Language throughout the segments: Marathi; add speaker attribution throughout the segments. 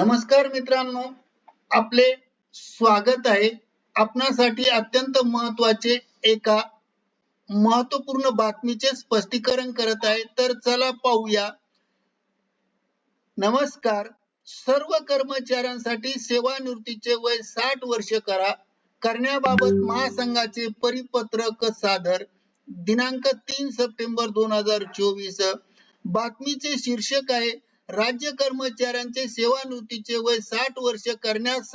Speaker 1: नमस्कार मित्रांनो आपले स्वागत आहे आपणासाठी अत्यंत महत्त्वाचे एका महत्त्वपूर्ण बातमीचे स्पष्टीकरण करत आहे. तर चला पाहूया. नमस्कार. सर्व कर्मचाऱ्यांसाठी सेवानिवृत्तीचे वय साठ वर्ष करा. करण्याबाबत महासंघाचे परिपत्रक सादर. दिनांक तीन सप्टेंबर दोन हजार चोवीस. बातमीचे शीर्षक आहे राज्य कर्मचाऱ्यांचे सेवानिवृत्तीचे वय साठ वर्ष करण्यास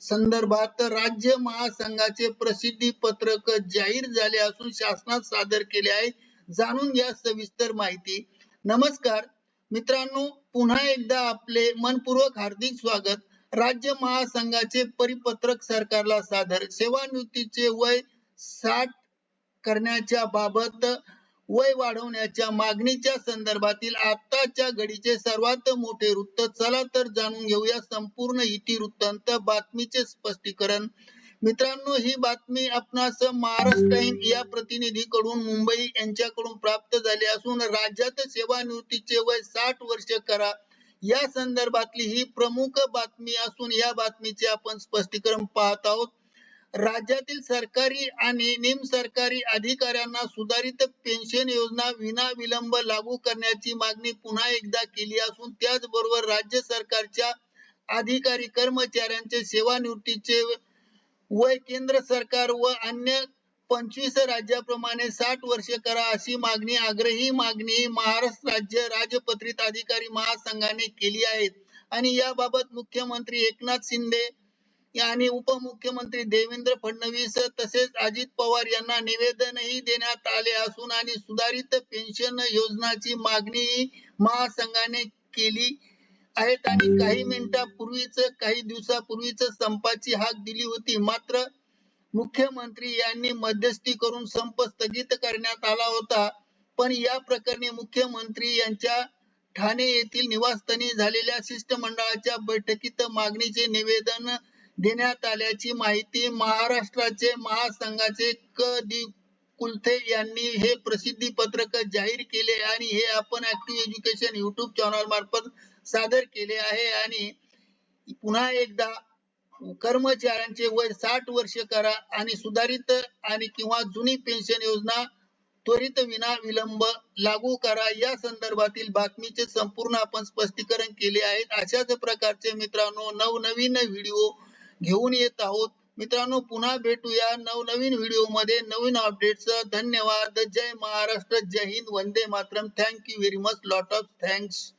Speaker 1: संदर्भात राज्य महासंघाचे प्रसिद्धी पत्रक जाहीर झाले असून शासनात सादर केले आहे जाणून घ्या सविस्तर माहिती. नमस्कार. मित्रांनो पुन्हा एकदा आपले मनपूर्वक हार्दिक स्वागत. राज्य महासंघाचे परिपत्रक सरकारला सादर. सेवानिवृत्तीचे वय साठ करण्याच्या बाबत वय वाढवण्याच्या मागणीच्या संदर्भातील आताच्या घडीचे सर्वात मोठे वृत्त. चला तर जाणून घेऊया संपूर्ण इतिवृत्तांत बातमीचे स्पष्टीकरण. मित्रांनो ही बातमी आपणास महाराष्ट्र या प्रतिनिधीकडून मुंबई यांच्याकडून प्राप्त झाली असून राज्यात सेवानिवृत्तीचे वय साठ वर्ष करा. या संदर्भातली ही प्रमुख बातमी असून या बातमीचे आपण स्पष्टीकरण पाहत आहोत. राज्यातील सरकारी आणि निम सरकारी अधिकाऱ्यांना सुधारित पेन्शन योजना विना विलंब लागू करण्याची मागणी पुन्हा एकदा केली असून त्याचबरोबर राज्य सरकारच्या अधिकारी कर्मचाऱ्यांचे सेवानिवृत्तीचे वय केंद्र सरकार व अन्य पंचवीस राज्याप्रमाणे साठ वर्ष करा अशी मागणी आग्रही मागणी महाराष्ट्र राज्य राजपत्रित अधिकारी महासंघाने केली आहे. आणि याबाबत मुख्यमंत्री एकनाथ शिंदे आणि उपमुख्यमंत्री देवेंद्र फडणवीस तसेच अजित पवार यांना निवेदनही देण्यात आले असून आणि सुधारित पेन्शन योजनाची मागणी महासंघाने केली आहेत. आणि काही मिनिटापूर्वीच काही दिवसापूर्वीच संपाची हाक दिली होती. मात्र मुख्यमंत्री यांनी मध्यस्थी करून संप स्थगित करण्यात आला होता. पण या प्रकरणी मुख्यमंत्री यांच्या ठाणे येथील निवासस्थानी झालेल्या शिष्टमंडळाच्या बैठकीत मागणीचे निवेदन देण्यात आल्याची माहिती महाराष्ट्राचे महासंघाचे क दि कुलथे यांनी हे प्रसिद्धी पत्रक जाहीर केले आणि हे आपण ऍक्टिव्ह एज्युकेशन युट्यूब चॅनल मार्फत सादर केले आहे. आणि पुन्हा एकदा कर्मचाऱ्यांचे वय साठ वर्ष करा आणि सुधारित आणि किंवा जुनी पेन्शन योजना त्वरित विना विलंब लागू करा. या संदर्भातील बातमीचे संपूर्ण आपण स्पष्टीकरण केले आहे अशाच प्रकारचे मित्रांनो नवनवीन व्हिडिओ घेऊन येत आहोत. मित्रांनो पुन्हा भेटूया नवनवीन व्हिडिओमध्ये. नवीन अपडेट्स धन्यवाद. जय महाराष्ट्र. जय Hind. Vande Mataram. Thank you very much lot of thanks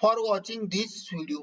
Speaker 1: for watching this video